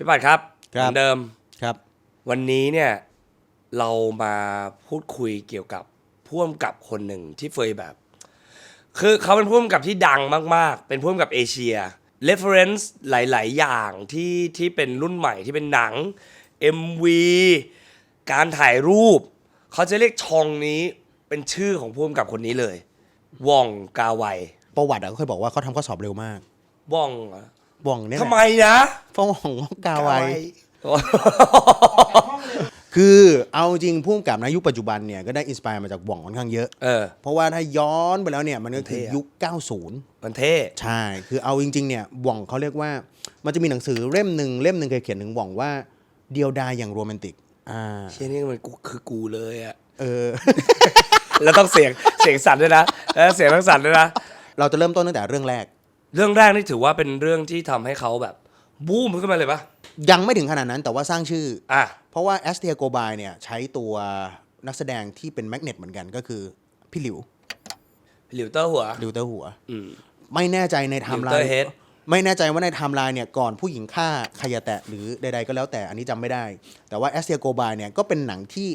พี่ปัดครับครับ เหมือนเดิม ครับ วันนี้เนี่ยเรามาพูดคุยเกี่ยวกับพ่วมกับคนหนึ่งที่เฟยแบบ คือเขาเป็นพ่วมกับที่ดังมาก ๆ เป็นพ่วมกับเอเชีย reference หลาย ๆ อย่างที่ที่เป็นรุ่นใหม่ที่เป็นหนัง MV การถ่ายรูป เขาจะเรียกชองนี้เป็นชื่อของพ่วมกับคนนี้เลย ว่องกาไว ประวัติอะเขาเคยบอกว่าเขาทำข้อสอบเร็วมาก ว่องเหรอ ว่องเนี่ยแหทำละไมนะฟ้องของกาไว คือเอาจริงพุ่มกับนะยุคปัจจุบันเนี่ยก็ได้อินสปายมาจากว่องค่อนข้างเยอะ เออ เพราะว่าถ้าย้อนไปแล้วเนี่ยมันก็คือเท่อะ ยุค 90 มันเท่ ใช่ คือเอาจริงๆเนี่ยว่องเขาเรียกว่า มันจะมีหนังสือเล่มหนึ่งเล่มหนึ่งเคยเขียนถึงว่องว่าเดียวดายอย่างโรแมนติก อ่า เชี่ยนี่มันกูคือกูเลยอะเออ แล้วต้องเสียง เสียงสั่นด้วยนะแล้วเสียงต้องสั่นด้วยนะ เราจะเริ่มต้นตั้งแต่เรื่องแรก เรื่องแรกนี่ถือว่าเป็นเรื่องที่ทำให้เขาแบบ บูมขึ้นมาเลยปะยังไม่ถึงขนาดนั้นแต่ว่าสร้างชื่อ อะ เพราะว่าแอสเทียโกบายเนี่ยใช้ตัวนักแสดงที่เป็นแมกเนตเหมือนกันก็คือพี่หลิวหลิวเตอร์หัว หลิวเตอร์หัว อืม ไม่แน่ใจในไทม์ไล Luther น์ Head ไม่แน่ใจว่าในไทม์ไลน์เนี่ยก่อนผู้หญิงฆ่าใครยาแตะหรือใดๆก็แล้วแต่อันนี้จำไม่ได้ แต่ว่าแอสเทียโกบายเนี่ยก็เป็นหนังที่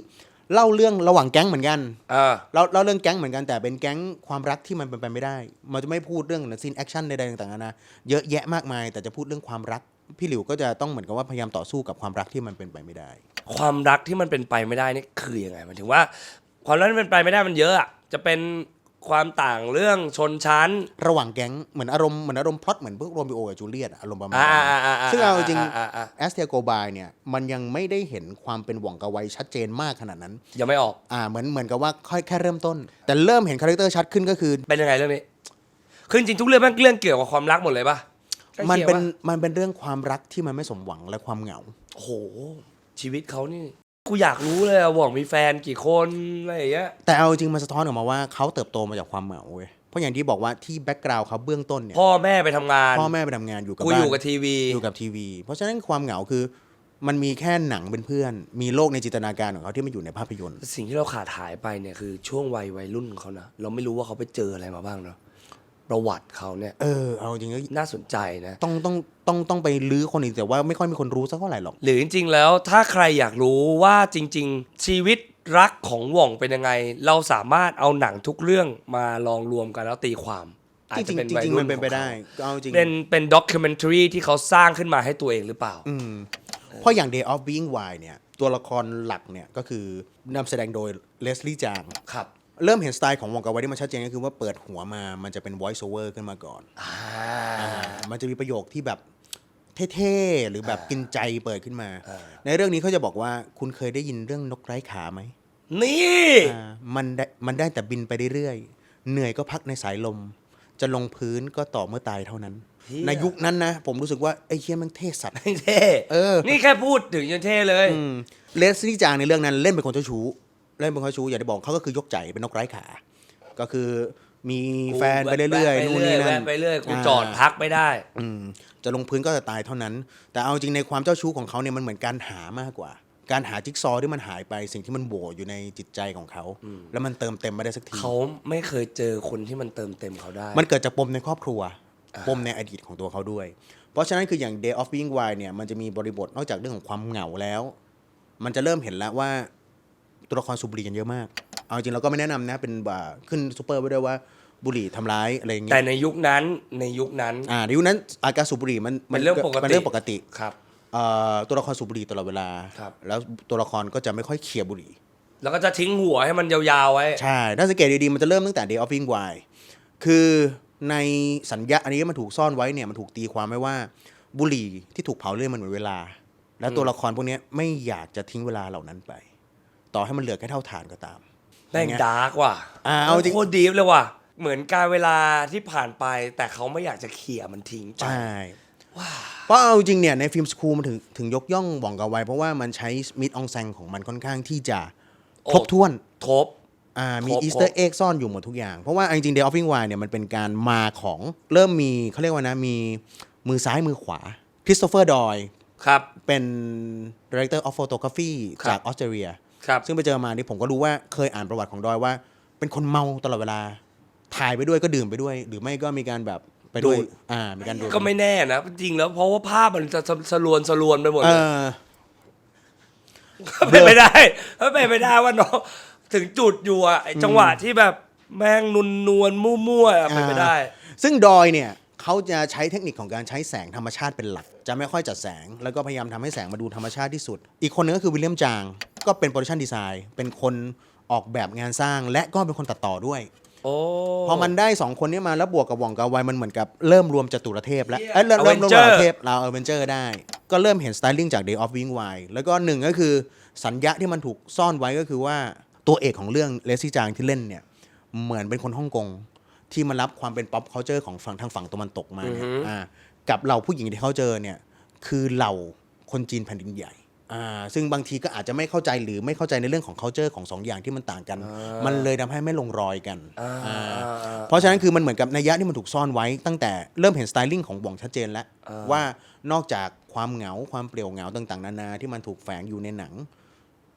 เล่าเรื่องระหว่างแก๊งเหมือนกันอ่าเล่าเล่าเรื่องแก๊งเหมือนกันแต่เป็นแก๊งความรักที่มันเป็นไปไม่ได้ มันจะไม่พูดเรื่องซีนแอคชั่นใดๆต่างๆนานาเยอะแยะมากมาย แต่จะพูดเรื่องความรัก พี่หลิวก็จะต้องเหมือนกับว่าพยายามต่อสู้กับความรักที่มันเป็นไปไม่ได้ ความรักที่มันเป็นไปไม่ได้นี่คือยังไงหมันถึงว่า ความรักที่เป็นไปไม่ได้มันเยอะอะจะเป็น ความต่างเรื่องชนชั้น ระหว่างแก๊งเหมือนอารมณ์เหมือนอารมณ์พล็อตเหมือนพวกโรมิโอกับจูเลียตอะอารมณ์ประมาณอ่านั้นอ่าอ่าอ่าซึ่งเอาจริงอ่าอ่าแอสเทียโกบายเนี่ยมันยังไม่ได้เห็นความเป็นหว่องกาไวชัดเจนมากขนาดนั้นยังไม่ออกอ่าเหมือนเหมือนกับว่าค่อยแค่เริ่มต้น แต่เริ่มเห็นคาแรคเตอร์ชัดขึ้นก็คือ เป็นยังไงเรื่องนี้คือจริงๆทุกเรื่องแมันเรื่องเกี่ยวกับความรักหมดเลยปะใกล้มันคียงเป็นปะมันเป็นเรื่องความรักที่มันไม่สมหวังและความเหงา โอ้โหชีวิตเขานี่ กูอยากรู้เลยอะหว่องมีแฟนกี่คนอะไรอย่างเงี้ยแต่เอาจริงมันสะท้อนออกมาว่าเขาเติบโตมาจากความเหงาเว้ยเพราะอย่างที่บอกว่าที่แบ็กกราวด์เขาเบื้องต้นเนี่ยพ่อแม่ไปทำงานพ่อแม่ไปทำงานอยู่กับกูบ้าอยู่นกับทีวี อยู่กับทีวี เพราะฉะนั้นความเหงาคือ มันมีแค่หนังเป็นเพื่อน มีโลกในจินตนาการของเขาที่มันอยู่ในภาพยนตร์ สิ่งที่เราขาดหายไปเนี่ยคือช่วงวัยวัยรุ่นของเขานะเราไม่รู้ว่าเขาไปเจออะไรมาบ้างเนาะ ประวัติเขาเนี่ยเออเอาจริงก็น่าสนใจนะต้องต้องต้องต้องไปลื้อคนอีกแต่ว่าไม่ค่อยมีคนรู้สักเท่าไหร่หรอก หรือจริงๆแล้วถ้าใครอยากรู้ว่าจริง ๆ ชีวิตรักของหว่องเป็นยังไง เราสามารถเอาหนังทุกเรื่องมาลองรวมกันแล้วตีความอาจจริจะงเป็นๆจวัยริงๆรุ่มันนเป็นไปได้ของก็เอาจริงเขาเป็นเป็นด็อกิเมนทรีที่เขาสร้างขึ้นมาให้ตัวเองหรือเปล่า อืมเพราะอย่าง Day of Being Wild เนี่ย ตัวละครหลักเนี่ยก็คือนำแสดงโดยเลสลี่จาง ครับ เริ่มเห็นสไตล์ของวงกาไวที่มันชัดเจนก็คือว่าเปิดหัวมา มันจะเป็น voice over ขึ้นมาก่อนอ่าอ่ามันจะมีประโยคที่แบบเท่ๆ หรือแบบกินใจเปิดขึ้นมาอ่าในเรื่องนี้เขาจะบอกว่าคุณเคยได้ยินเรื่องนกไร้ขาไหมนี่อ่ามันได้มันได้แต่บินไปเรื่อยๆ เหนื่อยก็พักในสายลม จะลงพื้นก็ต่อเมื่อตายเท่านั้น ในยุคนั้นนะ ผมรู้สึกว่าไอ้เคียมันเท่สัตว์ เท่เออ นี่แค่พูดถึงยังเท่เลย เลสลี่จางในเรื่องนั้นเล่นเป็นคนเจ้าชู้ เล่นเป็นคนเจ้าชู้อย่างที่บอกเขาก็คือยกใจเป็นนกไร้ขา ก็คือมีแฟนไปเรื่อยๆนู่นนี่นั่นแวะไปเรื่อยกูาจอดพักไม่ได้ อืมจะลงพื้นก็จะตายเท่านั้น แต่เอาจริงในความเจ้าชู้ของเขาเนี่ยมันเหมือนการหามากกว่า การหาจิ๊กซอว์ที่มันหายไปสิ่งที่มันโหวอยู่ในจิตใจของเขา แล้วมันเติมเต็มไม่ได้สักทีเขาไม่เคยเจอคนที่มันเติมเต็มเขาได้ มันเกิดจากปมในครอบครัวปมในอดีตของตัวเขาด้วย เพราะฉะนั้นคืออย่าง Day of Being Wild เนี่ยมันจะมีบริบทนอกจากเรื่องของความเหงาแล้ว มันจะเริ่มเห็นแล้วว่า ตัวละครสูบบุหรี่กันเยอะมาก เอาจริงเราก็ไม่แนะนำนะ เป็นแบบขึ้นซูเปอร์ไว้ด้วยว่าบุหรี่ทำร้ายอะไรอย่างเงี้แต่ยในยุคนั้นในยุคนั้น อ่าในยุคนั้นอาการสูบบุหรี่มันเป็นเรื่องปกติ มันเรื่องปกติ ครับ เอ่อตัวละครสูบบุหรี่ตลอดเวลา ครับ แล้วตัวละครก็จะไม่ค่อยเคลียร์บุหรี่ แล้วก็จะทิ้งหัวให้มันยาวๆไว้ ใช่ ถ้าสังเกตดีๆ มันจะเริ่มตั้งแต่ Day of Being Wild คือในสัญญาอันนี้มันถูกซ่อนไว้เนี่ย มันถูกตีความไว้ว่าบุหรี่ที่ถูกเผาเรื่อยมันเหมือนเวลา แล้วตัวละครพวกเนี้ยไม่อยากจะทิ้งเวลาเหล่านั้นไป ต่อให้มันเหลือแค่เท่าฐานก็ตาม แม่งอย่างเงี้ยดาร์กว่ะอ่าเอาจริง โคตรดีฟเลยว่ะ เหมือนการเวลาที่ผ่านไป แต่เขาไม่อยากจะเขี่ยมันทิ้งไป ใช่เพราะเอาจริงเนี่ยในฟิล์มสคูลมันถึงถึงยกย่องหว่องกาไว้เพราะว่ามันใช้มิดอองแซงของมันค่อนข้างที่จะโอ้ ครบถ้วน ทบ อ่ามีครบอีสเตอร์เอ็กซ่อนอยู่หมดทุกอย่าง เพราะว่าเอาจริงๆ Day of Being Wild เนี่ยมันเป็นการมาของเริ่มมีเขาเรียกว่านะ มีมือซ้ายมือขวาคริสโตเฟอร์ดอยครับ เป็น Director of Photography ครับ จากออสเตรเลีย ครับ ซึ่งไปเจอมานี่ผมก็รู้ว่าเคยอ่านประวัติของดอยว่า เป็นคนเมาตลอดเวลา ถ่ายไปด้วยก็ดื่มไปด้วย หรือไม่ก็มีการแบบไปด้วย ดูด อ่า มีการดูดก็ไม่แน่นะ จริงแล้วเพราะว่าภาพมันจะสลวนสลวนไปหมดเอเลยอ เป็นไปได้ถ้าเป็นไปได้ว่าน้องถึงจุดอยู่อะไอ้จังหวะที่แบบแม่งนุนนวลๆมั่วๆอะเป็นไปได้ซึ่งดอยเนี่ยเขาจะใช้เทคนิคของการใช้แสงธรรมชาติเป็นหลัก จะไม่ค่อยจัดแสง แล้วก็พยายามทำให้แสงมาดูธรรมชาติที่สุด อีกคนนึงก็คือวิลเลียมจาง ก็เป็นโปรดักชันดีไซน์เป็นคนออกแบบงานสร้าง และก็เป็นคนตัดต่อด้วย โอ้ พอมันได้สองคนนี้มาแล้วบวกกับหว่องกับไวมันเหมือนกับเริ่มรวมจตุรเทพแล้วเหี้ยเอ้ยเริ่มเริ่มรวมจ Avenger ตุรเทพเราเอเวนเจอร์ได้ ก็เริ่มเห็นสไตลิ่งจาก Day of Wing Why แล้วก็หนึ่งก็คือสัญญาที่มันถูกซ่อนไว้ก็คือว่าตัวเอกของเรื่องเลซี่จางที่เล่นเนี่ยเหมือนเป็นคนฮ่องกงที่มารับความเป็น pop culture ของฝั่งทางฝั่งตะวันตกมาเนี่ยอ่ากับเหล่าผู้หญิงที่เขาเจอเนี่ยคือเหล่าคนจีนแผ่นดินใหญ่อ่า ซึ่งบางทีก็อาจจะไม่เข้าใจหรือไม่เข้าใจในเรื่องของ culture ของสองอย่างที่มันต่างกัน มันเลยทำให้ไม่ลงรอยกันอ่าอ่าอ่าอ่าเพราะฉะนั้นคือมันเหมือนกับนัยยะที่มันถูกซ่อนไว้ ตั้งแต่เริ่มเห็นสไตลิ่งของหว่องชัดเจนแล้ว ว่านอกจากความเหงาความเปลี่ยวเหงาต่างๆ นานาที่มันถูกแฝงอยู่ในหนัง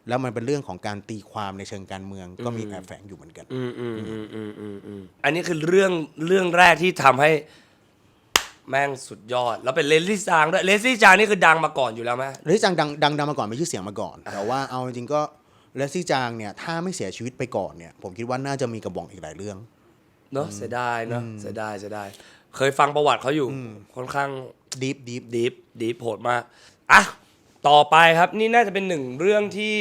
แล้วมันเป็นเรื่องของการตีความในเชิงการเมืองก็มีแอบแฝงอยู่เหมือนกันอืมอืมอืมอืมอืมอืมอันนี้คือเรื่องเรื่องแรกที่ทำให้ แม่งสุดยอด แล้วเป็นเลสลี่จางด้วยเลสลี่จางนี่คือดังมาก่อนอยู่แล้วไหมเลซี่จางดังดังดังมาก่อนมีชื่อเสียงมาก่อน แต่ว่าเอาจริงๆก็เลซี่จางเนี่ยถ้าไม่เสียชีวิตไปก่อนเนี่ย ผมคิดว่าน่าจะมีกระบองอีกหลายเรื่องเนาะเสียดายเนาะเสียดายเสียดายเคยฟังประวัติเขาอยู่ค่อนข้างดีฟดีฟดีฟดีฟโหดมากอะต่อไปครับนี่น่าจะเป็นหนึ่งเรื่องที่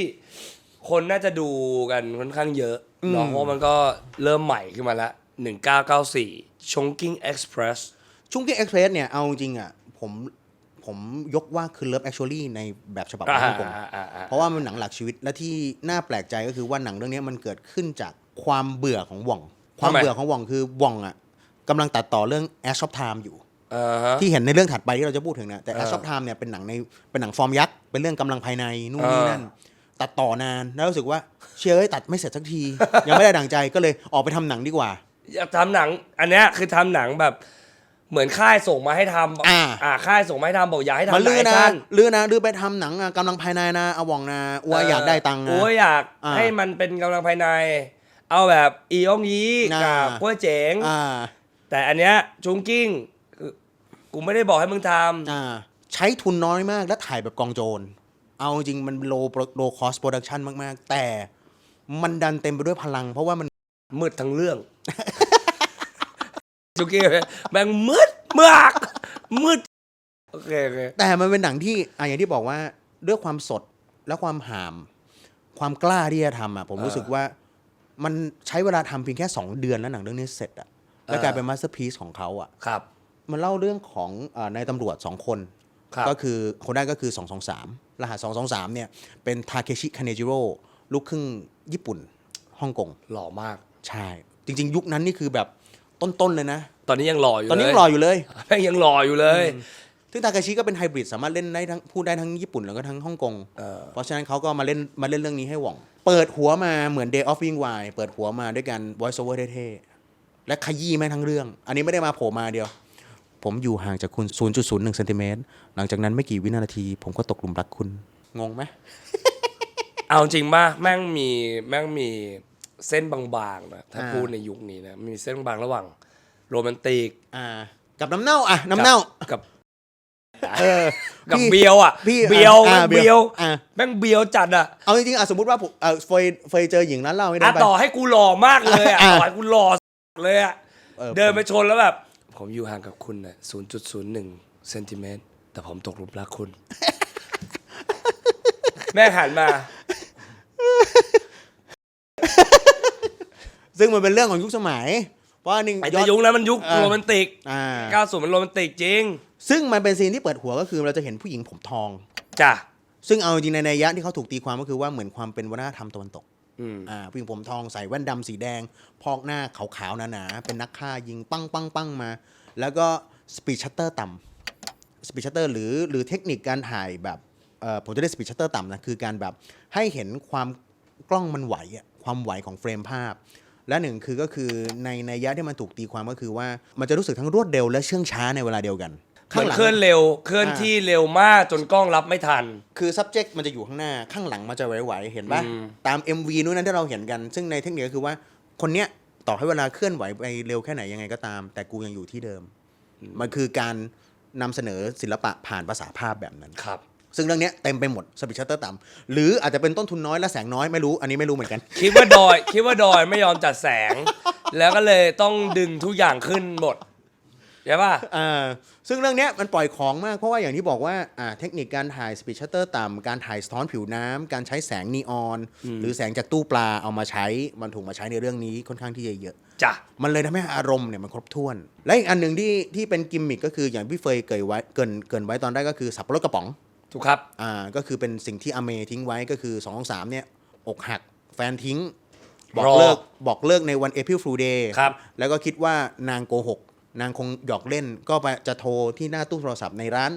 คนน่าจะดูกันค่อนข้างเยอะเนาะเพราะมันก็เริ่มใหม่ขึ้นมาแล้ว1994 Chongqing Express ชุงกี้เอ็กเพรสเนี่ยเอาจริงๆอะผมผมยกว่าคือ Love Actually ในแบบฉบับของฮ่องกงอ่าอ่าอ่าเพราะว่ามันหนังหลักชีวิตและที่น่าแปลกใจก็คือว่าหนังเรื่องนี้มันเกิดขึ้นจากความเบื่อของหว่อง ความเบื่อของหว่องคือหว่องอะกำลังตัดต่อเรื่อง Ash of Time อยู่อ่าฮะที่เห็นในเรื่องถัดไปที่เราจะพูดถึงนะแต่เออ Ash of Time เนี่ยเป็นหนังในเป็นหนังฟอร์มยักษ์เป็นเรื่องกำลังภายในนู่นนี่เออนั่นตัดต่อนานแล้วรู้สึกว่าเชื่อเอ้ยตัดไม่เสร็จสักที ยังไม่ได้ดังใจก็เลยออกไปทำหนังดีกว่า อยากทำหนัง อันเนี้ยคือทำหนังแบบ เหมือนค่ายส่งมาให้ทำอ่า อ่าค่ายส่งมาให้ทำบอกอยากให้ทำมาหนัลืงอแอคนะชั่นลือนะลือไปทำหนังอะกำลังภายในนะเอาหว่องนะอัวอยากได้ตังค์นะโอ้ยอยากอ่าให้มันเป็นกำลังภายใน เอาแบบอีอองยีน่ากับกล้วยเจ๋ง อ่าแต่อันเนี้ยจุงกิ้งคือกูไม่ได้บอกให้มึงทอ่าใช้ทุนน้อยมากและถ่ายแบบกองโจร เอาจริงมันโลโลคอสโปรดักชันมาก ๆ แต่มันดันเต็มไปด้วยพลัง เพราะว่ามันำมืดทั้งเรื่อง จุงกิ้งแม่งมืดมากมืดโอเคโอเคแต่มันเป็นหนังที่อะอย่างที่บอกว่าด้วยความสดและความหาม ความกล้าที่จะทำอะผมรู้สึกว่ามันใช้เวลาทำเพียงแค่ 2 เดือนแล้วหนังเรื่องนี้เสร็จอะแล้วกลายเป็นมาสเตอร์พีซของเขาอะครับ มันเล่าเรื่องของเออนายตำรวจ 2 คนครับก็คือคนแรกก็คือ 223 รหัส 223 เนี่ย เป็นทาเคชิคาเนจิโร่ลูกครึ่งญี่ปุ่นฮ่องกงหล่อมากใช่ จริง ๆ ยุคนั้นนี่คือแบบ ต้นๆเลยนะ ตอนนี้ยังหล่ออยู่ตอนนี้เลยังรออยู่เลย แม่งยังหล่ออยู่เลย ซึ่งทาเคชิก็เป็นไฮบริดสามารถเล่นได้ทั้งพูดได้ทั้งญี่ปุ่นแล้วก็ทั้งฮ่องกง เออ เพราะฉะนั้นเขาก็มาเล่นมาเล่นเรื่องนี้ให้หว่อง เปิดหัวมาเหมือน Day of Wing Why เปิดหัวมาด้วยกัน voice over เท่ๆ และขยี้แม่งทั้งเรื่อง อันนี้ไม่ได้มาโผล่มาเดียว ผมอยู่ห่างจากคุณ 0.01เซนติเมตรหลังจากนั้นไม่กี่วินาที ผมก็ตกหลุมรักคุณ งงไหม เอาจริงป่ะแม่งมีแม่งมี เส้นบางๆนะถ้าอ่า พูดในยุคนี้นะมีเส้นบางระหว่างโรแมนติกอ่า กับน้ำเน่าอะน้ำเน่า กับเออกับพี่เบียวอะพี่เบียวอ่าแม่งเบียวอ่าแม่งเบียวจัดอะเอาจริงๆอะสมมติว่าผมเออเฟยเฟยเจอหญิงร้านเหล้าไม่ได้อะไป ต่อให้กูหล่อมากเลยอะอะต่อให้กูหล่อเลยอะออ เดินไปชนแล้วแบบ ผมอยู่ห่างกับคุณน่ะ0.01เซนติเมตรแต่ผมตกหลุมรักคุณ แม่หันมา ซึ่งมันเป็นเรื่องของยุคสมัย เพราะอันหนึ่งไอ้ย้แต่อนยุคนั้นมันยุคอ่าโรแมนติกอ่า90มันโรแมนติกจริงซึ่งมันเป็นซีนที่เปิดหัวก็คือเราจะเห็นผู้หญิงผมทอง จ้ะซึ่งเอาจริงในนัยยะที่เขาถูกตีความก็คือว่าเหมือนความเป็นวัฒนธรรมตะวันตกอืมอ่าผู้หญิงผมทองใส่แว่นดำสีแดง พอกหน้าขาวๆหนาๆเป็นนักฆ่ายิงปั้งปั้งปั้งมา แล้วก็สปีดชัตเตอร์ต่ำสปีดชัตเตอร์หรือหรือเทคนิคการถ่ายแบบเอ่อผมจะเรียกสปีดชัตเตอร์ต่ำนะคือการแบบให้เห็นความกล้องมันไหวอะความไหวของเฟรมภาพ และหนึ่งคือก็คือในนัยยะที่มันถูกตีความก็คือว่ามันจะรู้สึกทั้งรวดเร็วและเชื่องช้าในเวลาเดียวกันเหมือนเคลื่อนเร็วเคลื่อนที่เร็วมากจนกล้องรับไม่ทัน คือ subject มันจะอยู่ข้างหน้าข้างหลังมันจะไหวๆเห็นปะอืมตาม MV นู้นนั้นที่เราเห็นกัน ซึ่งในเทคนิคก็คือว่าคนเนี้ยต่อให้เวลาเคลื่อนไหวไปเร็วแค่ไหนยังไงก็ตาม แต่กูยังอยู่ที่เดิม มันคือการนำเสนอศิลปะผ่านภาษาภาพแบบนั้นครับ ซึ่งเรื่องเนี้ยเต็มไปหมดสปีดชัตเตอร์ต่ำหรืออาจจะเป็นต้นทุนน้อยและแสงน้อยไม่รู้อันนี้ไม่รู้เหมือนกัน คิดว่าดอย คิดว่าดอยไม่ยอมจัดแสง แล้วก็เลยต้องดึงทุกอย่างขึ้นหมดใช่ป่ะอ่าซึ่งเรื่องเนี้ยมันปล่อยของมาก เพราะว่าอย่างที่บอกว่าอ่าเทคนิคการถ่ายสปีดชัตเตอร์ต่ำการถ่ายสะท้อนผิวน้ำการใช้แสงนีออน หรือแสงจากตู้ปลาเอามาใช้ มันถูกมาใช้ในเรื่องนี้ค่อนข้างที่จะเยอะจ้ะมันเลยทำให้อารมณ์เนี่ยมันครบถ้วน และอีกอันหนึ่งที่ที่เป็นกิมมิคก็คืออย่างพี่เฟยเกริดไว้เกรินเกรินไว้ตอนแรกก็คือสับปะรดกระป๋อง ถูกครับอ่าก็คือเป็นสิ่งที่อเมทิ้งไว้ก็คือ2องสามเนี่ยอกหักแฟนทิ้ง บอกรอเลิกบอกเลิกในวัน April Fool Day ครับแล้วก็คิดว่านางโกหก นางคงหยอกเล่นก็ไปจะโทรที่หน้าตู้โทรศัพท์ในร้าน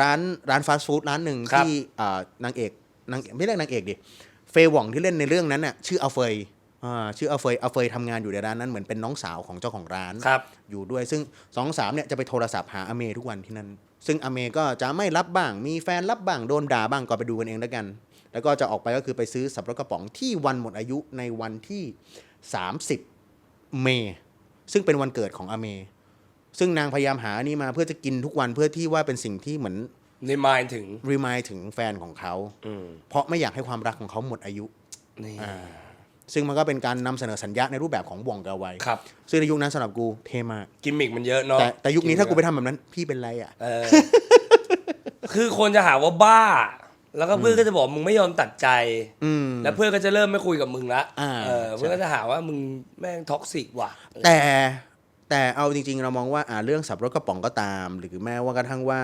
ร้านร้านฟาสต์ฟู้ดร้านหนึ่งครับที่อ่านางเอกนางไม่เรียกนางเอกดิเฟยหว่องที่เล่นในเรื่องนั้นน่ะชื่ออาเฟยอ่าชื่ออาเฟยอาเฟยทำงานอยู่ในร้านนั้นเหมือนเป็นน้องสาวของเจ้าของร้านครับอยู่ด้วยซึ่งสองสามเนี่ยจะไปโทรศัพท์หาอเมทุกวันที่นั่น ซึ่งอเมก็จะไม่รับบ้าง มีแฟนรับบ้าง โดนด่าบ้างก็ไปดูกันเองแล้วกัน แล้วก็จะออกไปก็คือไปซื้อสับปะรดกระป๋องที่วันหมดอายุในวันที่ 30 เมษซึ่งเป็นวันเกิดของอเม ซึ่งนางพยายามหานี่มาเพื่อจะกินทุกวันเพื่อที่ว่าเป็นสิ่งที่เหมือนในมายถึงรีมายถึงแฟนของเขา อืมเพราะไม่อยากให้ความรักของเขาหมดอายุนี่ อ่า ซึ่งมันก็เป็นการนำเสนอสัญญาในรูปแบบของวองกาไวครับ ซึ่งในยุคนั้นสำหรับกูเท่มากกิมมิกมันเยอะเนาะแต่แต่ยุคนี้ถ้ากูไปทำแบบนั้น พี่เป็นไรอะเออคือคนจะหาว่าบ้า แล้วก็เพื่อนก็จะบอกมึงไม่ยอมตัดใจอืมแล้วเพื่อนก็จะเริ่มไม่คุยกับมึงละอ่าเออเพื่อนก็จะหาว่ามึงแม่งท็อกซิกว่ะ แต่แต่เอาจริง ๆ เรามองว่าอ่าเรื่องสับรถกระป๋องก็ตาม หรือแม้ว่ากระทั่งว่า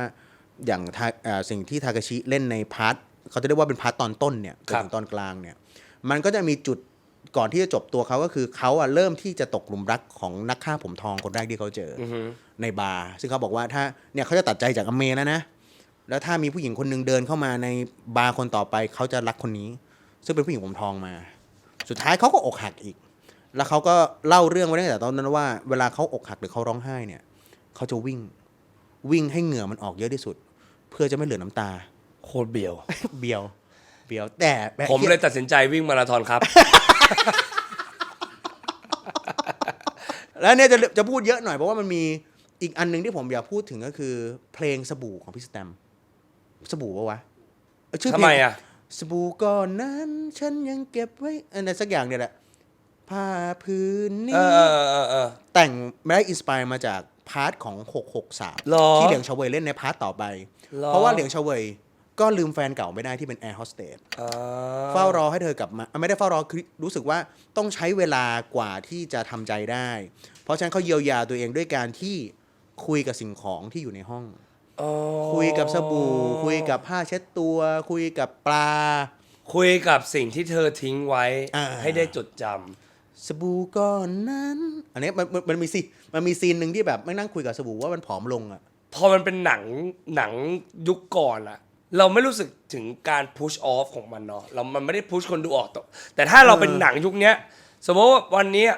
อย่างทาอ่าสิ่งที่ทากาชิเล่นในพาร์ทเขาจะเรียกว่าเป็นพาร์ทตอนต้นเนี่ยจนถึงตอนกลางเนี่ย มันก็จะมีจุด ก่อนที่จะจบตัวเขาก็คือเขาอะเริ่มที่จะตกหลุมรักของนักฆ่าผมทองคนแรกที่เขาเจอออือฮึในบาร์ซึ่งเขาบอกว่าถ้าเนี่ยเขาจะตัดใจจากอเมแล้วนะแล้วถ้ามีผู้หญิงคนหนึ่งเดินเข้ามาในบาร์คนต่อไปเขาจะรักคนนี้ ซึ่งเป็นผู้หญิงผมทองมา สุดท้ายเขาก็อกหักอีก แล้วเขาก็เล่าเรื่องไว้ตั้งแต่ตอนนั้นว่า เวลาเขาอกหักหรือเขาร้องไห้เนี่ยเขาจะวิ่งวิ่งให้เหงื่อมันออกเยอะที่สุด เพื่อจะไม่เหลือน้ำตา โคตรเบียว เบียว เบียวแต่แบบผมเลยตัดสินใจวิ่งมาราธอนครับ แล้วเนี่ยจะจะพูดเยอะหน่อยเพราะว่ามันมีอีกอันหนึงที่ผมอยากพูดถึงก็คือ เพลงสบู่ของพี่สแตมสบู่ปะวะเออชื่อทำเพลไมง อะ สบู่ก้อนนั้นฉันยังเก็บไว้อันนั้นสักอย่างเนี่ยแหละผ้าพื้นเอนี้อเออเออเออ แต่งไม่ได้อินสปายมาจากพาร์ทของ663หรอที่เหลียงชาเวยเล่นในพาร์ทต่อไป หรอ เพราะว่าเหลียงชาเวย ก็ลืมแฟนเก่าไม่ได้ที่เป็นแอร์โฮสเตสอ่าเฝ้ารอให้เธอกลับมาอะไม่ได้เฝ้ารอคือรู้สึกว่าต้องใช้เวลากว่าที่จะทำใจได้ เพราะฉะนั้นเขาเยียวยาตัวเองด้วยการที่คุยกับสิ่งของที่อยู่ในห้องอ๋อคุยกับสบู่ คุยกับผ้าเช็ดตัว คุยกับปลา คุยกับสิ่งที่เธอทิ้งไว้อ่าให้ได้จดจำสบู่ก้อนนั้น อันนี้มันมันมันมีสิมันมีซีนหนึ่งที่แบบไม่นั่งคุยกับสบู่ว่ามันผอมลงอะพอมันเป็นหนังหนังยุคก่อนอะ เราไม่รู้สึกถึงการ push off ของมันเนาะเรามันไม่ได้ push คนดูออกต่อแต่ถ้าเราเป็นหนังยุคเนี้ย สมมติว่าวันเนี้ย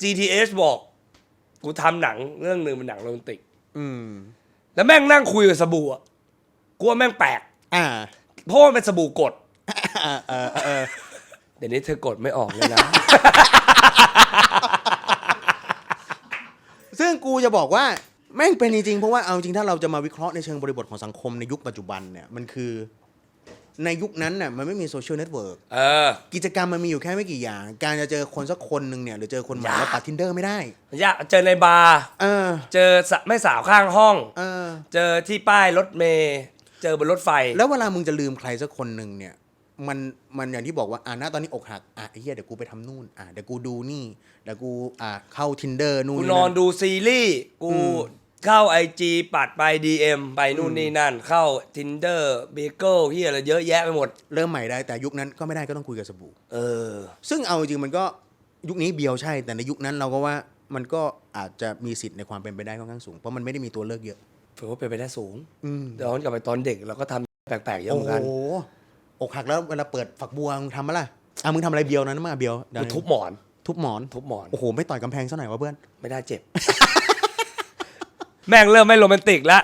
GTH บอกกูทำหนังเรื่องหนึ่งเป็นหนังโรแมนติก อืม แล้วแม่งนั่งคุยกับสบู่อะกูว่าแม่งแปลกอ่าเพราะว่ามันเป็นสบู่กด เออเออเออเดี๋ยวนี้เธอกดไม่ออกเลยนะ ซึ่งกูจะบอกว่า แม่งเป็นจริงๆเพราะว่าเอาจริงถ้าเราจะมาวิเคราะห์ในเชิงบริบทของสังคมในยุคปัจจุบันเนี่ยมันคือในยุคนั้นน่ะมันไม่มีโซเชียลเน็ตเวิร์กเออ กิจกรรมมันมีอยู่แค่ไม่กี่อย่าง การจะเจอคนสักคนหนึ่งเนี่ยหรือเจอคนใหม่ยาก แล้วปัดทินเดอร์ไม่ได้อยากเจอในบาร์ เออเจอสะแม่สาวข้างห้อง เออ เจอที่ป้ายรถเมย์เจอบนรถไฟ แล้วเวลามึงจะลืมใครสักคนหนึ่งเนี่ย มันมันอย่างที่บอกว่าอ่าณตอนนี้อกหักอะไอ้เหี้ยเดี๋ยวกูไปทำนู่นอะเดี๋ยวกูดูนี่เดี๋ยวกูอะเข้าทินเดอร์นู่นกูนี่นอนนั่นดูซีรีส์ กู เข้าไอจีปัดไป DM ไปนู่นนี่นั่น เข้า Tinder b a g e l ที่อะไรเยอะแยะไปหมด เริ่มใหม่ได้แต่ยุคนั้นก็ไม่ได้ก็ต้องคุยกับสบู่เออ ซึ่งเอาจริงๆมันก็ยุคนี้เบียวใช่ แต่ในยุคนั้นเราก็ว่ามันก็อาจจะมีสิทธิ์ในความเป็นไปได้ค่อนข้างสูง เพราะมันไม่ได้มีตัวเลือกเยอะถือว่าเป็นไปได้สูงอืมย้อนกลับไปตอนเด็กเราก็ทำแปลกๆเยอะเหมือนกันโอ้โหอกหักแล้วเวลาเปิดฝักบัวมึงทำมะล่ะอะมึงทำอะไรเบียวนั้นมาเบียวเดี๋ยวกูทุบหมอน ทุบหมอนทุบหมอน โอ้โหไม่ต่อยกำแพงซะหน่อยวะเพื่อน ไม่ได้เจ็บ แม่งเริ่มไม่โรแมนติกแล้ว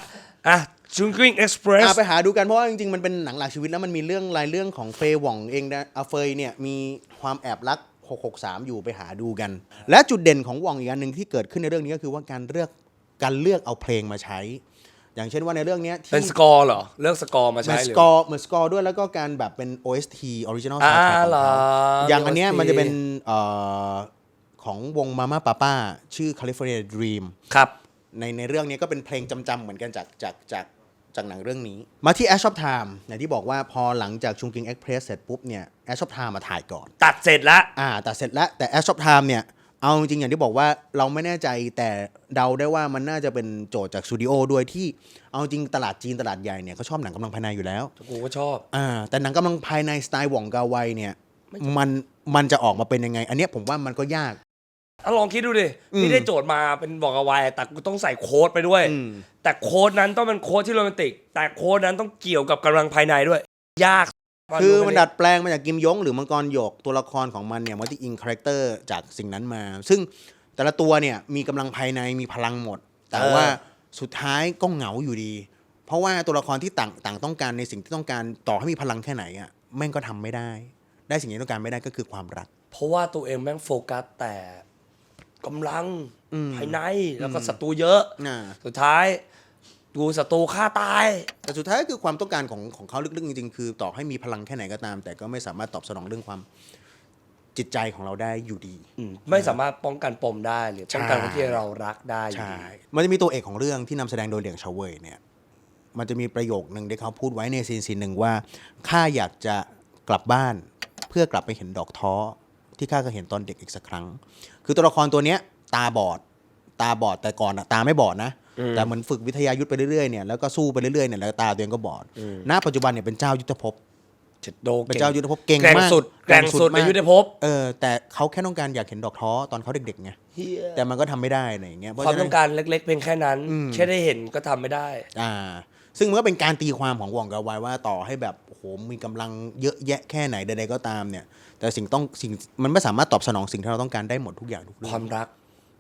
อะชุนกริ้งเอ็กซ์เพรส อะไปหาดูกันเพราะว่าจริงๆ มันเป็นหนังหลักชีวิตแล้วมันมีเรื่องรายเรื่องของเฟยหว่องเองนะอาเฟยเนี่ยมีความแอบรัก 663 อยู่ไปหาดูกัน และจุดเด่นของหว่องอีกอันหนึ่งที่เกิดขึ้นในเรื่องนี้ก็คือว่าการเลือกการเลือกเอาเพลงมาใช้ อย่างเช่นว่าในเรื่องเนี้ยที่เป็นสกอร์เหรอ เลือกสกอร์มาเหมืใช้อนหสรือกอร์เหมือนสกอร์ด้วยแล้วก็การแบบเป็น OST Original อ่า Soundtrack ของเหรอเขาอย่างอันเนี้ย OST มันจะเป็นเอ่อของวงมาม่าป้าป้าชื่อ California Dream ครับ ในในเรื่องนี้ก็เป็นเพลงจำๆเหมือนกันจากจากจากจากหนังเรื่องนี้ มาที่ Ash of Time อย่างที่บอกว่าพอหลังจากชุงกิง Express เสร็จปุ๊บเนี่ย Ash of Time มาถ่ายก่อน ตัดเสร็จละอ่าแต่เสร็จแล้วแต่ Ash of Time เนี่ยเอาจริงๆอย่างที่บอกว่าเราไม่แน่ใจแต่เดาได้ว่ามันน่าจะเป็นโจทย์จากสตูดิโอด้วยที่เอาจริงตลาดจีนตลาดใหญ่เนี่ยเขาชอบหนังกำลังภายในอยู่แล้วกูก็ชอบอ่าแต่หนังกำลังภายในสไตล์หว่องกาไวเนี่ยมันมันจะออกมาเป็นยังไง อันเนี้ยผมว่ามันก็ยาก อะลองคิดดูดิอืมนี่ได้โจทย์มาเป็นบอกเอาไว้แต่กูต้องใส่โค้ดไปด้วยอืมแต่โค้ดนั้นต้องเป็นโค้ดที่โรแมนติก แต่โค้ดนั้นต้องเกี่ยวกับกำลังภายในด้วย ยากคือมันดัดแปลงมาจากกิมยง หรือมังกรหยกตัวละครของมันเนี่ยมันที่อิงคาแรคเตอร์จากสิ่งนั้นมา ซึ่งแต่ละตัวเนี่ยมีกำลังภายในมีพลังหมด แต่ว่าสุดท้ายก็เหงาอยู่ดี เพราะว่าตัวละครที่ต่างต่างต้องการในสิ่งที่ต้องการต่อให้มีพลังแค่ไหนอะแม่งก็ทำไม่ได้ ได้สิ่งที่ต้องการไม่ได้ก็คือความรัก เพราะว่าตัวเองแม่งโฟกัสแต่ กำลังอืมภายในแล้วก็ศัตรูเยอะ อ่าสุดท้ายดูศัตรูฆ่าตาย แต่สุดท้ายก็คือความต้องการของของเขาลึกๆจริงๆคือ ต่อให้มีพลังแค่ไหนก็ตาม แต่ก็ไม่สามารถตอบสนองเรื่องความจิตใจของเราได้อยู่ดีอืมไม่สามารถป้องกันปมได้หรือป้องกันคนที่เรารักได้อยู่ใช่ ดี มันจะมีตัวเอกของเรื่องที่นำแสดงโดยเหลียงเฉาเว่ยเนี่ย มันจะมีประโยคหนึ่งที่เขาพูดไว้ในซีนซีนหนึ่งว่า ข้าอยากจะกลับบ้าน เพื่อกลับไปเห็นดอกท้อ ที่ข้าเคยเห็นตอนเด็กอีกสักครั้ง คือตัวละครตัวเนี้ย ตาบอด ตาบอดแต่ก่อนอะตาไม่บอดนะ แต่เหมือนฝึกวิทยายุทธไปเรื่อยๆเนี่ยแล้วก็สู้ไปเรื่อยๆเนี่ยแล้วตาตัวเองก็บอดณปัจจุบันเนี่ยเป็นเจ้ายุทธภพเจ็ดโดเป็นเจ้ายุทธภพเก่งแกร่งมากสุดแกร่งสุดมากในยุทธภพเออแต่เขาแค่ต้องการอยากเห็นดอกท้อตอนเขาเด็กๆไงแต่มันก็ทำไม่ได้อะไรอย่างเงี้ยเพราะความฉะนั้ต้อนงการเล็กๆเพียงแค่นั้นอืมแค่ได้เห็นก็ทำไม่ได้ อ่า ซึ่งมันก็เป็นการตีความของวองกาไวว่าต่อให้แบบโอ้โหมีกำลังเยอะแยะแค่ไหนใดๆก็ตามเนี่ย แต่สิ่งต้องสิ่งมันไม่สามารถตอบสนองสิ่งที่เราต้องการได้หมดทุกอย่างทุกเรื่คอวางมรัก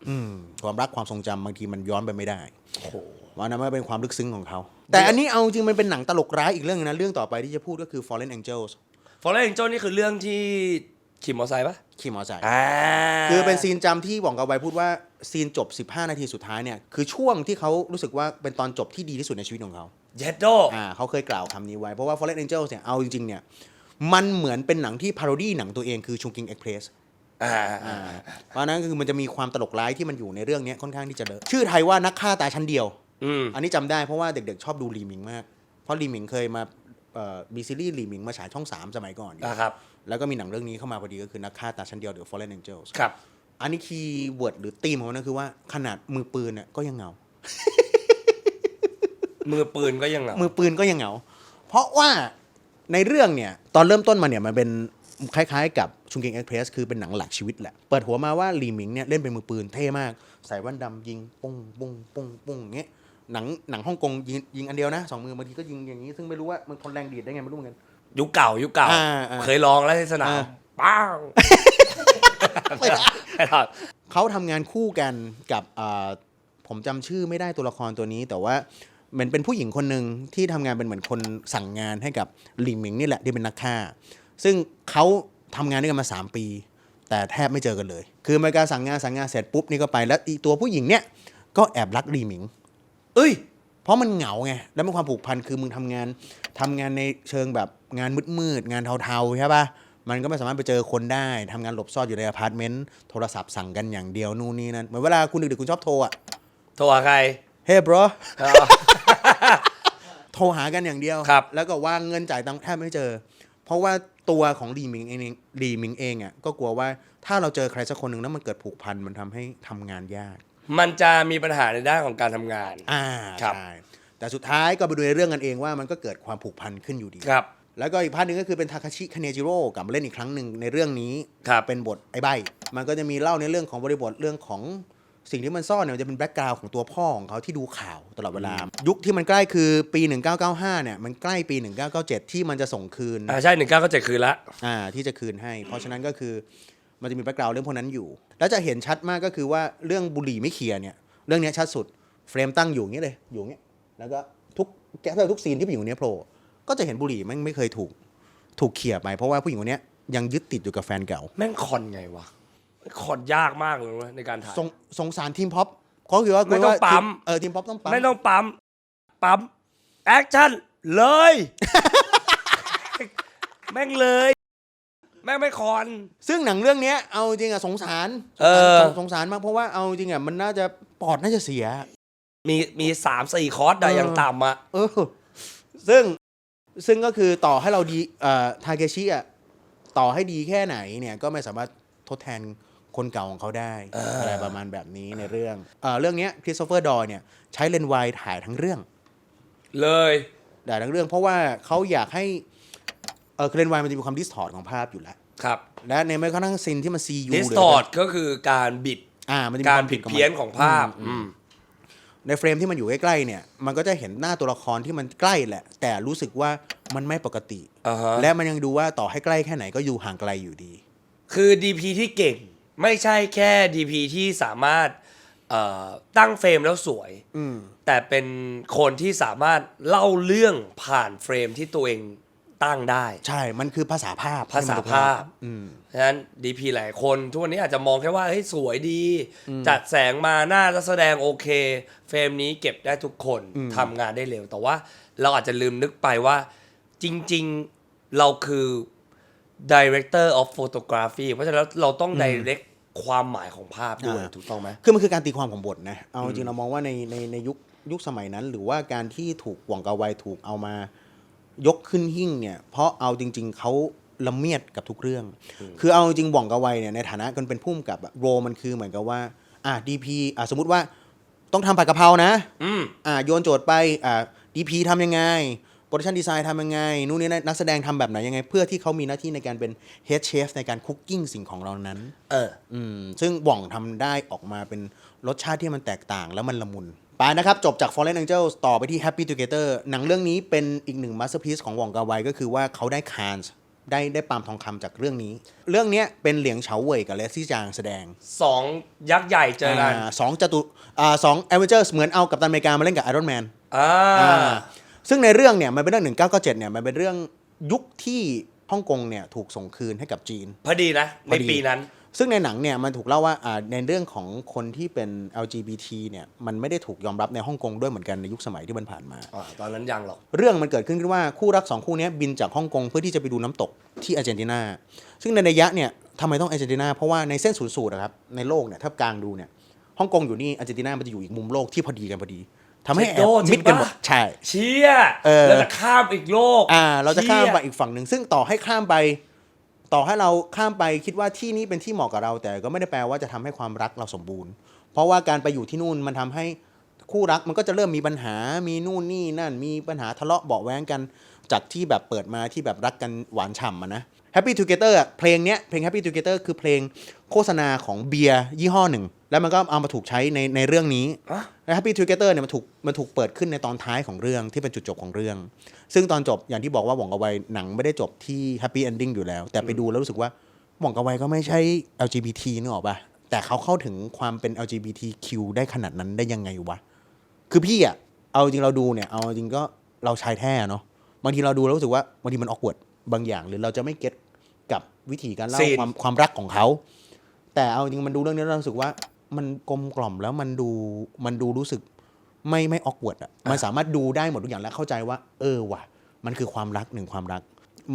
อืมความรักความทรงจำบางทีมันย้อนไปไม่ได้โอ้โหว่านั้นมันเป็นความลึกซึ้งของเขา แต่อันนี้เอาจริงมันเป็นหนังตลกร้ายอีกเรื่องนึงนะเรื่องต่อไปที่จะพูดก็คือ Fallen Angels ฟอร์เรนโจนี่คือเรื่องที่ขี่มอเตอร์ไซค์ปะขี่มอเตอร์ไซค์ อ่าคือเป็นซีนจำที่หว่องกาไวพูดว่าซีนจบ 15 นาทีสุดท้ายเนี่ยคือช่วงที่เขารู้สึกว่าเป็นตอนจบที่ดีที่สุดในชีวิตของเขาเย็ดโด อ่าเขาเคยกล่าวคำนี้ไว้ เพราะว่า Fallen Angels เนี่ยเอาจริงๆเนี่ย มันเหมือนเป็นหนังที่พาโรดี้หนังตัวเองคือ Chungking Express อ่าอ่าเพราะฉะนั้นคือมันจะมีความตลกร้ายที่มันอยู่ในเรื่องเนี้ยค่อนข้างที่จะเยอะชื่อไทยว่านักฆ่าตาชั้นเดียวอืมอันนี้จำได้เพราะว่าเด็กๆชอบดูลีมิงมาก เพราะลีมิงเคยมาเอ่อมีซีรีส์ลีมิงมาฉายช่อง 3 สมัยก่อนอยู่นะครับแล้วก็มีหนังเรื่องนี้เข้ามาพอดีก็คือนักฆ่าตาชั้นเดียวหรือ Fallen Angels ครับอันนี้คีย์เวิร์ดหรือธีมของมันก็คือว่าขนาดมือปืนเนี่ยก็ยังเหงา มือปืนก็ยังเหงา มือปืนก็ยังเหงา เพราะว่า ในเรื่องเนี่ยตอนเริ่มต้นมาเนี่ยมันเป็นคล้ายๆ กับชุงเกงเอ็กเพรสคือเป็นหนังหลักชีวิตแหละ เปิดหัวมาว่าลีหมิงเนี่ยเล่นเป็นมือปืนเท่มาก ใส่แว่นดำยิงปุ้งปุ้งปุ้งปุ้งอย่างเงี้ยหนังหนังฮ่องกงยิงยิงอันเดียวนะสองมือบางทีก็ยิงอย่างนี้ซึ่งไม่รู้ว่ามันทนแรงดีดได้ไงไม่รู้เหมือนกัน ยุคเก่ายุคเก่า อ่าอ่า เคยลองแล้วที่สนามอ่าปังไม่ได้ไม่ได้เขาทำงานคู่กันกับอ่าผมจำชื่อไม่ได้ตัวละครตัวนี้ แต่ว่า เหมือนเป็นผู้หญิงคนหนึ่งที่ทำงานเป็นเหมือนคนสั่งงานให้กับหลิงหมิงนี่แหละที่เป็นนักฆ่า ซึ่งเขาทำงานด้วยกันมา 3 ปี แต่แทบไม่เจอกันเลย คือเมื่อการสั่งงานสั่งงานเสร็จปุ๊บนี่ก็ไปแล้วอีตัวผู้หญิงเนี่ยก็แอบรักหลีหมิง เอ้ย เพราะมันเหงาไงแล้วมันความผูกพันคือมึงทำงานทำงานในเชิงแบบงานมืดๆงานเทาๆใช่ปะมันก็ไม่สามารถไปเจอคนได้ทำงานหลบซ่อนอยู่ในอพาร์ตเมนต์โทรศัพท์สั่งกันอย่างเดียวนู่นนี่นั่นเหมือนเวลาคุณดึกๆคุณชอบโทรอะโทรหาใครเฮ้ bro อ๋อ โทรหากันอย่างเดียว ครับแล้วก็วางเงินจ่ายตังค์แทบไม่เจอ เพราะว่าตัวของลีมิงเองลีมิงเองอะก็กลัวว่าถ้าเราเจอใครสักคนหนึ่งแล้วมันเกิดผูกพันมันทำให้ทำงานยาก มันจะมีปัญหาในด้านของการทำงาน อ่าครับ ใช่แต่สุดท้ายก็ไปดูในเรื่องกันเองว่ามันก็เกิดความผูกพันขึ้นอยู่ดี ครับ แล้วก็อีกภาคหนึ่งก็คือเป็นทาคาชิคาเนจิโร่กลับมาเล่นอีกครั้งหนึ่งในเรื่องนี้ครับ เป็นบทไอ้ใบ มันก็จะมีเล่าในเรื่องของบริบทเรื่องของ สิ่งที่มันซ่อนเนี่ยมันจะเป็นแบ็กกราวของตัวพ่อของเขาที่ดูข่าวตลอดเวลา ยุคที่มันใกล้คือปี 1995 เนี่ยมันใกล้ปี 1997 ที่มันจะส่งคืนอ่าใช่หนึ่งเก้าก็เจ็ดคืนละ อ่าที่จะคืนให้ เพราะฉะนั้นก็คือมันจะมีแบ็กกราวเรื่องพวกนั้นอยู่ แล้วจะเห็นชัดมากก็คือว่าเรื่องบุหรี่ไม่เคลียร์เนี่ยเรื่องเนี้ยชัดสุดเฟรมตั้งอยู่อย่างนี้เลยอยู่อย่างนี้แล้วก็ทุกแกะทุกซีนที่ผู้หญิงคนนี้โผล่ก็จะเห็นบุหรี่มันไม่เคยถูกถูกเคลียร์ไปเพราะว่าผู้หญิงคนเนี้ยยังยึดติดอยู่กับแฟนเก่า แม่งคอนไงวะ คอนยากมากเลยเว้ยในการถ่าย สงสงสารทีมพ็อปเขาคือว่าไม่ต้องว่าปั๊ม เออทีมป๊อปต้องปั๊ม ไม่ต้องปั๊ม ปั๊ม แอคชั่น เลย แม่งเลย แม่งไม่คอน ซึ่งหนังเรื่องเนี้ยเอาจริงอะสงสารเออ สงสงสารมากเพราะว่าเอาจริงอะมันน่าจะปอดน่าจะเสีย มีมีสามสี่คอร์สได้เอออย่างต่ำอะเออ ซึ่งซึ่งก็คือต่อให้เราดีเอ่อทาเกชิอะต่อให้ดีแค่ไหนเนี่ยก็ไม่สามารถทดแทน คนเก่าของเขาได้เออออะไรประมาณแบบนี้ในเรื่องเอ่อเรื่องเนี้ยคริสโตเฟอร์ดอยเนี่ยใช้เลนส์ไวด์ถ่ายทั้งเรื่อง เลยถ่ายทั้งเรื่องเพราะว่าเขาอยากให้เออเลนส์ไวด์มันจะมีความดิสทอร์ของภาพอยู่แล้วครับและในแม้กระทั่งซีนที่มันซียูดิสทอร์ก็คือการบิดอ่ามันจะมีการความผิดขงมัเพี้ยนของภาพอืมอืมในเฟรมที่มันอยู่ใกล้ๆเนี่ย มันก็จะเห็นหน้าตัวละครที่มันใกล้แหละ แต่รู้สึกว่ามันไม่ปกติอ่าฮะและมันยังดูว่าต่อให้ใกล้แค่ไหนก็อยู่ห่างไกลอยู่ดี คือ DP ที่เก่ง ไม่ใช่แค่ DP ที่สามารถเอ่อตั้งเฟรมแล้วสวย อืม แต่เป็นคนที่สามารถเล่าเรื่องผ่านเฟรมที่ตัวเองตั้งได้ ใช่ มันคือภาษาภาพภาษาภาพ อืมฉะนั้น DP หลายคนทุกวันนี้อาจจะมองแค่ว่าเฮ้ยสวยดี จัดแสงมาหน้าจะแสดงโอเค เฟรมนี้เก็บได้ทุกคนทำงานได้เร็ว แต่ว่าเราอาจจะลืมนึกไปว่าจริงๆเราคือ director of photography เพราะฉะนั้นเราต้อง direct ความหมายของภาพด้วยอ่า ถูกต้องไหม คือมันคือการตีความของบทนะ เอาจริงๆเรามองว่าในในในยุคยุคสมัยนั้น หรือว่าการที่ถูกหว่องกาไวถูกเอามายกขึ้นหิ้งเนี่ย เพราะเอาจริง ๆเขาละเมียดกับทุกเรื่อง คือเอาจริงๆหว่องกาไวเนี่ยในฐานะคนเป็นผู้กำกับโรมันคือเหมือนกับว่าอะดีพีอะสมมติว่าต้องทำผัดกะเพรานะ อืม อ่าโยนโจทย์ไปอ่าดีพีทำยังไง โปรดักชันดีไซน์ทำยังไง นู่นนี่นั่นนักแสดงทำแบบไหนยังไง เพื่อที่เขามีหน้าที่ในการเป็นเฮดเชฟในการคุกกิ้งสิ่งของเรานั้น เออ อืม ซึ่งบ่องทำได้ออกมาเป็นรสชาติที่มันแตกต่างแล้วมันละมุน ไปนะครับ จบจาก Fallen Angels ต่อไปที่ Happy Together หนังเรื่องนี้เป็นอีกหนึ่งมาสเตอร์พี e ของวองกาไวก็คือว่าเขาได้คานส์ได้ได้ปาล์มทองคำจากเรื่องนี้ เรื่องเนี้ยเป็นเหลียงเฉาเว่ยกับเลซี่จางแสดงสองยักษ์ใหญ่เจอกันาสองจตุอ่าสองเอเวอเจอร์เหมือนเอากับตันอเมริกามาเล่นกับไอรอนแมนอ่าอ่า ซึ่งในเรื่องเนี่ยมันเป็นเรื่อง 1997เนี่ยมันเป็นเรื่องยุคที่ฮ่องกงเนี่ยถูกส่งคืนให้กับจีน พอดีนะพในอดีปีนั้น ซึ่งในหนังเนี่ยมันถูกเล่าว่าอ่าในเรื่องของคนที่เป็น LGBT เนี่ยมันไม่ได้ถูกยอมรับในฮ่องกงด้วยเหมือนกันในยุคสมัยที่มันผ่านมา อ่าตอนนั้นยังหรอก เรื่องมันเกิดขึ้นขึ้นว่าคู่รักสองคู่เนี้ยบินจากฮ่องกงเพื่อที่จะไปดูน้ำตกที่อาร์เจนตินา ซึ่งในระยะเนี่ยทำไมต้องอาร์เจนตินา เพราะว่าในเส้นศูนย์สูตรนะครับในโลกเนี่ยถ้ากลางดูเนี่ยฮ่องกงอยู่นี่อาร์เจนตินามันจะอยู่อีกมุมโลกที่พอดีกันพอดี ทำให้แอบเจ็ดโลมิดกันหมดจริงปะใช่เชี่ยเออเราจะข้ามอีกโลกอ่า เราจะข้ามไปเชี่ยอีกฝั่งหนึ่งซึ่งต่อให้ข้ามไป ต่อให้เราข้ามไปคิดว่าที่นี้เป็นที่เหมาะกับเรา แต่ก็ไม่ได้แปลว่าจะทำให้ความรักเราสมบูรณ์ เพราะว่าการไปอยู่ที่นู่นมันทำให้คู่รักมันก็จะเริ่มมีปัญหา มีนู่นนี่นั่น มีปัญหาทะเลาะเบาะแว้งกัน จากที่แบบเปิดมาที่แบบรักกันหวานฉ่ำอะนะ Happy Together อะเพลงเนี้ยเพลง Happy Together คือเพลง โฆษณาของเบียร์ยี่ห้อหนึ่ง แล้วมันก็เอามาถูกใช้ในในเรื่องนี้อะและ Happy Together เนี่ยมันถูกมันถูกเปิดขึ้นในตอนท้ายของเรื่องที่เป็นจุดจบของเรื่อง ซึ่งตอนจบอย่างที่บอกว่าหว่องกาไวหนังไม่ได้จบที่ Happy Ending อยู่แล้ว แต่ไปดูแล้วรู้สึกว่าหว่องกาไวก็ไม่ใช่ LGBT นึกออกปะแต่เขาเข้าถึงความเป็น LGBTQ ได้ขนาดนั้นได้ยังไงวะคือพี่อะเอาจริงเราดูเนี่ยเอาจริงก็เราชายแท้เนาะบางทีเราดูแล้วรู้สึกว่าบางทีมันออกวดบางอย่าง หรือเราจะไม่เก็ตกับวิธีการเล่าซีนความความรักของเขา แต่เอาจริงมันดูเรื่องนี้เรารู้สึกว่า มันกลมกล่อมแล้วมันดูมันดูรู้สึกไม่ไม่ออกวดอะมันสามารถดูได้หมดทุกอย่างและเข้าใจว่า เออว่ะ มันคือความรักหนึ่งความรัก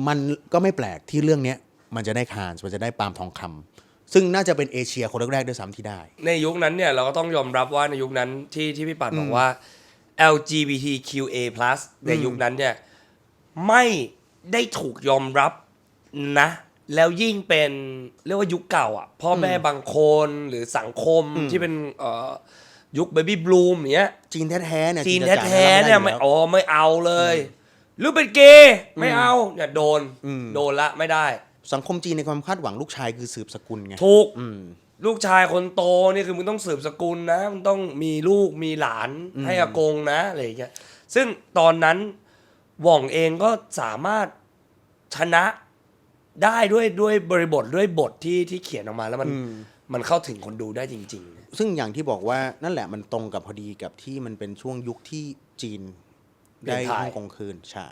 มันก็ไม่แปลกที่เรื่องเนี้ยมันจะได้คานมันจะได้ปาล์มทองคำซึ่งน่าจะเป็นเอเชียคนแรกๆด้วยซ้ำที่ได้ ในยุคนั้นเนี่ยเราก็ต้องยอมรับว่าในยุคนั้นที่ที่พี่ปัดบอกว่า LGBTQA+ ในยุคนั้นเนี่ยไม่ได้ถูกยอมรับนะ แล้วยิ่งเป็นเรียกว่ายุคเก่าอะพ่อแม่บางคนหรือสังคมที่เป็นเอ่อยุคเบบี้บลูมอย่างเงี้ยจีนแท้ๆเนี่ยจีนจ๋าๆแท้ๆเนี่ยไม่รับอ๋อไม่เอาเลย หรือเป็นเกย์ไม่เอาเนี่ยโดนอืมโดนละไม่ได้ สังคมจีนในความคาดหวังลูกชายคือสืบสกุลไงถูกอืมลูกชายคนโตนี่คือมึงต้องสืบสกุลนะมึงต้องมีลูกมีหลานให้อากงนะอะไรอย่างเงี้ยซึ่งตอนนั้นหว่องเองก็สามารถชนะ ได้ด้วยด้วยบริบทด้วยบทที่ที่เขียนออกมาแล้วมันอืมมันเข้าถึงคนดูได้จริง ๆ ซึ่งอย่างที่บอกว่านั่นแหละมันตรงกับพอดีกับที่มันเป็นช่วงยุคที่จีนเปลี่ได้ยนถ่ายฮ่องกงคืนใช่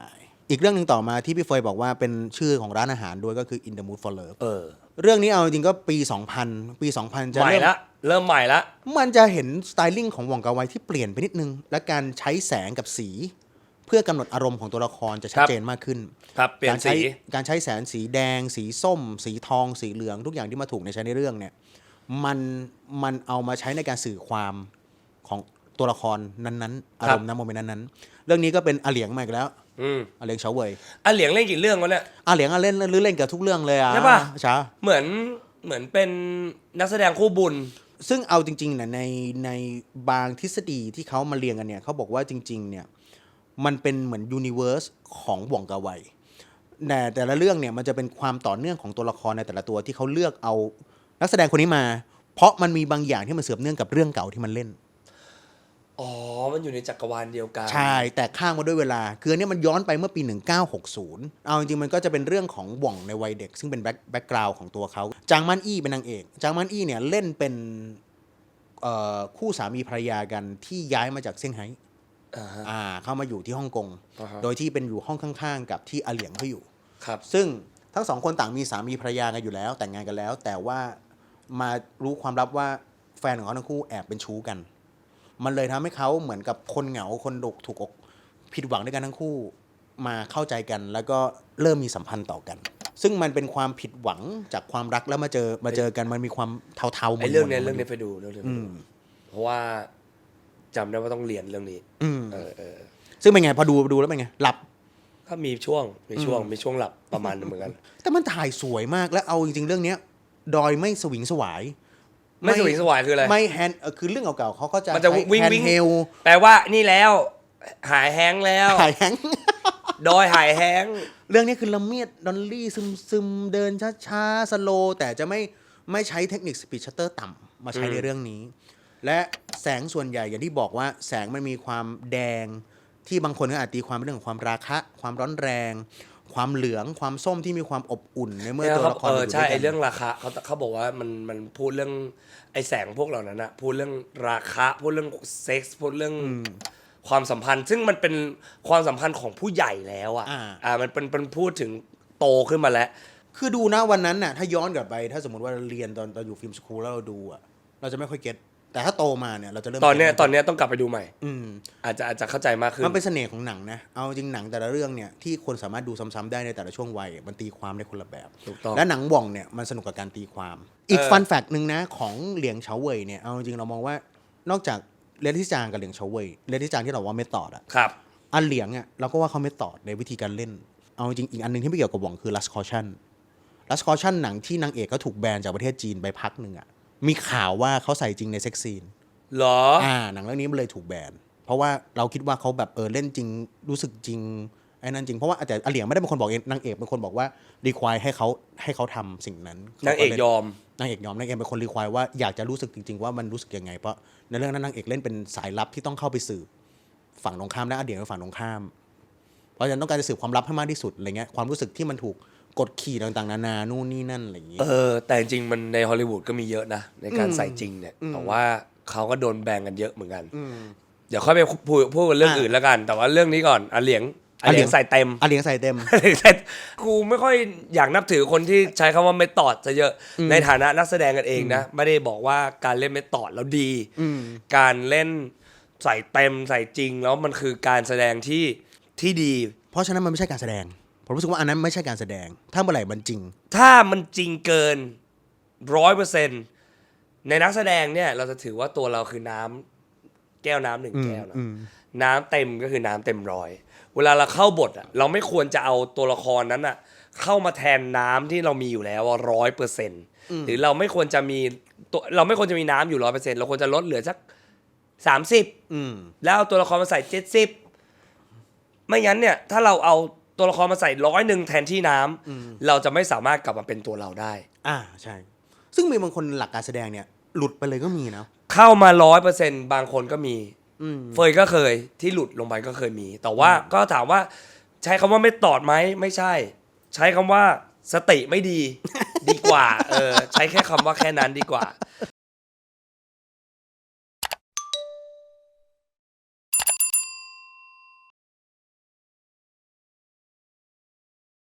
อีกเรื่องหนึ่งต่อมาที่พี่เฟยบอกว่าเป็นชื่อของร้านอาหารด้วยก็คือ In the Mood for Love เออ เรื่องนี้เอาจริงๆก็ปี 2000 ปี 2000 จะใหม่เริ่มละเริ่มใหม่ละมันจะเห็นสไตลิ่งของหว่องกาไวที่เปลี่ยนไปนิดนึง และการใช้แสงกับสี เพื่อกำหนดอารมณ์ของตัวละครจะชัดครับเจนมากขึ้น ครับ เปลี่ยกานรใช้สีการใช้แสงสีแดง สีส้ม สีทอง สีเหลือง ทุกอย่างที่มาถูกในใช้ในเรื่องเนี่ย มัน มันเอามาใช้ในการสื่อความของตัวละครนั้นๆ อารมณ์นั้นโมเมนต์นั้นๆ เรื่องนี้ก็เป็นอาเหลียงมาอีกแล้วอืมอาเหลียงเฉาเว่ยอะเหลียงเล่นกี่เรื่องวะเนี่ยอาเหลียงอะเล่นหรือเล่นกับทุกเรื่องเลยอะใช่ปะใช่เหมือน เหมือนเป็นนักแสดงคู่บุญซึ่งเอาจริงๆเนี่ยในในบางทฤษฎีที่เขามาเรียงกันเนี่ยเขาบอกว่าจริง ๆ เนี่ย มันเป็นเหมือนยูนิเวอร์สของหว่องกาไวแต่แต่ละเรื่องเนี่ยมันจะเป็นความต่อเนื่องของตัวละครในแต่ละตัวที่เขาเลือกเอานักแสดงคนนี้มา เพราะมันมีบางอย่างที่มันเสือมเนื่องกับเรื่องเก่าที่มันเล่น อ๋อ มันอยู่ในจักรวาลเดียวกัน ใช่ แต่ข้างมาด้วยเวลา คืออันเนี้ยมันย้อนไปเมื่อปี 1960 เอาจริงๆ มันก็จะเป็นเรื่องของหว่องในวัยเด็ก ซึ่งเป็นแบ็คแบ็คกราวของตัวเขาจางมันอี้เป็นนางเอกจางมันอี้เนี่ยเล่นเป็นเอ่อคู่สามีภรรยากันที่ย้ายมาจากเซี่ยงไฮ้ อ่าฮะอ่าเข้ามาอยู่ที่ฮ่องกงอ่าฮะโดยที่เป็นอยู่ห้องข้างๆ กับที่อาเหลียงเขาอยู่ ครับ ซึ่งทั้งสองคนต่างมีสามีภรรยากันอยู่แล้ว แต่งงานกันแล้ว แต่ว่ามารู้ความลับว่าแฟนของเขาทั้งคู่แอบเป็นชู้กัน มันเลยทำให้เขาเหมือนกับคนเหงาคนดกถูกอกผิดหวังด้วยกันทั้งคู่มาเข้าใจกัน แล้วก็เริ่มมีสัมพันธ์ต่อกัน ซึ่งมันเป็นความผิดหวังจากความรักแล้วมาเจอมาเจอกันมันมีความเทาๆไอ้เรื่องเนี้ยหม่ๆเรื่องเนี้ยไปดูเรื่องเนี้ยไปอืดูมเพราะว่า จำได้ว่าต้องเรียนเรื่องนี้อืมเออเออซึ่งเป็นไงพอดูดูแล้วเป็นไงหลับ ก็มีช่วงมีช่วงมีช่วงหลับประมาณนึงเหมือนกัน แต่มันถ่ายสวยมากแล้วเอาจริงๆเรื่องเนี้ย ดอยไม่สวิงสวายไม่สวิงสวายคืออะไร ไม่แฮนด์เอ่อคือเรื่องเก่าๆเขาก็จะมันจะใช้วิ่งแฮนวิ่งด์เฮลแปลว่านี่แล้ว หายแห้งก์แล้ว ถ่ายแฮง ดอยหายแห้งก์เรื่องนี้คือละเมียดดอลลี่ซึมซึมๆเดินช้าๆสโลแต่จะไม่ไม่ใช้เทคนิคสปีดชัตเตอร์ต่ำมาใช้ในเรื่องนี้ และแสงส่วนใหญ่อย่างที่บอกว่าแสงมันมีความแดง ที่บางคนก็อาจตีความเป็นเรื่องของความราคะ ความร้อนแรง ความเหลืองความส้มที่มีความอบอุ่นในเมื่อตัวละครเอออยู่ใช่ด้วยกัไอนเรื่องราคาเขาเขาบอกว่ามันมันพูดเรื่องไอแสงพวกเหล่านั้นอะพูดเรื่องราคาพูดเรื่องเซ็กส์พูดเรื่องความสัมพันธ์ ซึ่งมันเป็นความสัมพันธ์ของผู้ใหญ่แล้วอะอ่าอ่ามันเป็นเป็นพูดถึงโตขึ้นมาแล้ว คือดูนะวันนั้นน่ะถ้าย้อนกลับไป ถ้าสมมติว่าเราเรียนตอนตอนอยู่ฟิล์มสคูลแล้วเราดูอะเราจะไม่ค่อยเก็ต แต่ถ้าโตมาเนี่ยเราจะเริ่มตอนเนี้ยก็ตอนเนี้ยต้องกลับไปดูใหม่ อืมอาจจะอาจจะเข้าใจมากขึ้น มันเป็นเสน่ห์ของหนังนะ เอาจริงหนังแต่ละเรื่องเนี่ยที่คนสามารถดูซ้ำๆได้ในแต่ละช่วงวัยมันตีความได้คนละแบบ ถูกต้อง และหนังว่องเนี่ยมันสนุกกับการตีความ อีกเออฟันแฟกต์หนึ่งนะของเหลียงเฉาเว่ยเนี่ยเอาจริงเรามองว่านอกจากเลนที่จางกับเหลียงเฉาเว่ยเลนที่จางที่เราว่าเมธอดอะครับ อันเหลียงอะเราก็ว่าเขาเมธอดในวิธีการเล่น เอาจริงอีกอันหนึงที่ไม่เกี่ยวกับว่องคือ Last Caution Last Caution หนังที่นางเอกก็ถูกแบนจากประเทศจีนไปพักหนึ่งอะ มีข่าวว่าเขาใส่จริงในเซ็กซีนเหรอ อ่าหนังเรื่องนี้มันเลยถูกแบนเพราะว่าเราคิดว่าเขาแบบเออเล่นจริงรู้สึกจริงไอ้นั่นจริงเพราะว่าแต่อาเหลียงไม่ได้เป็นคนบอกเองนางเอกเป็นคนบอกว่ารีควายให้เขาให้เขาทำสิ่งนั้นนางเอกยอม นางเอกยอมนางเอกเป็นคนรีควายว่าอยากจะรู้สึกจริง ๆ ว่ามันรู้สึกยังไง เพราะในเรื่องนั้นนางเอกเล่นเป็นสายลับที่ต้องเข้าไปสืบฝั่งตรงข้ามและอาเหลียงเป็นฝั่งตรงข้าม เพราะฉะนั้นต้องการจะสืบความลับให้มากที่สุดอะไรเงี้ยความรู้สึกที่มันถูก กดขี่ต่างๆ นานานู่นนี่นั่นอะไรอย่างงี้เออแต่จริงๆมันในฮอลลีวูดก็มีเยอะนะ ในการใส่จริงเนี่ยแต่ว่าเขาก็โดนแบนกันเยอะเหมือนกัน เดี๋ยวค่อยไปพูดพูดกันเรื่องอะอื่นแล้วกัน แต่ว่าเรื่องนี้ก่อนอาเหลียงอาเหลียงอาเหลียง ใส่เต็ม อาเหลียงใส่เต็มอาเหลียงใส่กูไม่ค่อยอยากนับถือคนที่ใช้คำว่าเมธอดจะเยอะในฐานะนักแสดงกันเองนะ ไม่ได้บอกว่าการเล่นเมธอดแล้วดีอืมการเล่นใส่เต็มใส่จริงแล้วมันคือการแสดงที่ที่ดี เพราะฉะนั้นมันไม่ใช่การแสดง ผมรู้สึกว่าอันนั้นไม่ใช่การแสดง ถ้าเมื่อไหร่มันจริง ถ้ามันจริงเกินร้อยเปอร์เซ็นในนักแสดงเนี่ย เราจะถือว่าตัวเราคือน้ำแก้วน้ำหนึ่งอืมแก้วนะอืมน้ำเต็มก็คือน้ำเต็มร้อย เวลาเราเข้าบทอะเราไม่ควรจะเอาตัวละครนั้นอะเข้ามาแทนน้ำที่เรามีอยู่แล้วร้อยเปอร์เซ็นหรือเราไม่ควรจะมีตัวเราไม่ควรจะมีน้ำอยู่ร้อยเปอร์เซ็นเราควรจะลดเหลือสักสามสิบอืมแล้วเอาตัวละครมาใส่เจ็ดสิบไม่งั้นเนี่ย ถ้าเราเอา ตัวละครมาใส่ร้อยหนึ่งแทนที่น้ำเราจะไม่สามารถกลับมาเป็นตัวเราได้ อ่าใช่ ซึ่งมีบางคนหลักการแสดงเนี่ย หลุดไปเลยก็มีนะ เข้ามาร้อยเปอร์เซ็นบางคนก็มี อืม เฟยก็เคยที่หลุดลงไปก็เคยมี แต่ว่าก็ถามว่าใช้คำว่าไม่ตอดไหมไม่ใช่ ใช้คำว่าสติไม่ดี ดีกว่าเออใช้แค่คำว่าแค่นั้นดีกว่า